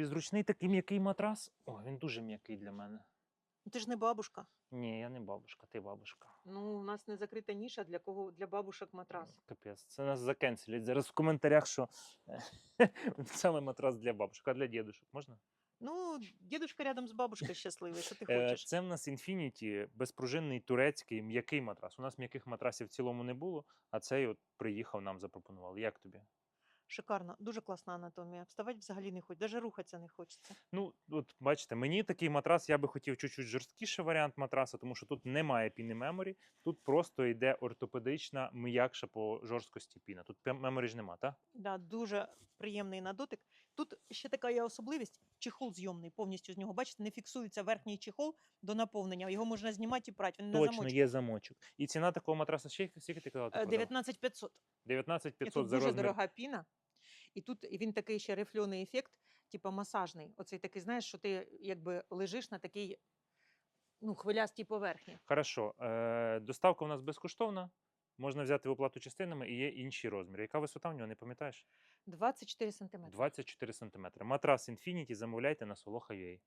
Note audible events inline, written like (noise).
тобі зручний такий м'який матрас. О, він дуже м'який для мене. Ну, Ти ж не бабушка. Ні, я не бабушка, ти бабушка. Ну, у нас не закрита ніша для кого для бабушок матрас. Капець, це нас закенселять зараз в коментарях, що (laughs) саме матрас для бабушок, а для дідушок можна? Ну, дідушка рядом з бабушкою щасливий, що ти (laughs) Е, хочеш. Це в нас Infinity, безпружинний турецький м'який матрас. У нас м'яких матрасів в цілому не було, а цей от приїхав, нам запропонували. Як тобі? Шикарно, дуже класна анатомія. Вставати взагалі не хочеться, навіть рухатися не хочеться. Ну, от бачите, мені такий матрас, я би хотів чуть-чуть жорсткіший варіант матраса, тому що тут немає піни меморі, тут просто йде ортопедична, м'якша по жорсткості піна. Тут меморі ж нема, так? Да, дуже приємний на дотик. Тут ще така є особливість: чехол зйомний, повністю з нього. Бачите, не фіксується верхній чехол до наповнення. Його можна знімати і прати. Він не Точно, замочить. є замочок. І ціна такого матраса ще скільки ти казала? ти Е, продав? 19500. 19 500 тут за дуже розмір. дорога піна. І тут він такий ще рифльоний ефект, типу масажний. Оцей такий, знаєш, що ти якби лежиш на такій ну, хвилястій поверхні. Хорошо. Е, доставка у нас безкоштовна. Можна взяти в оплату частинами і є інші розміри. Яка висота в нього, не пам'ятаєш? 24 сантиметри. 24 см. Матрас Infinity замовляйте на Soloha.ua.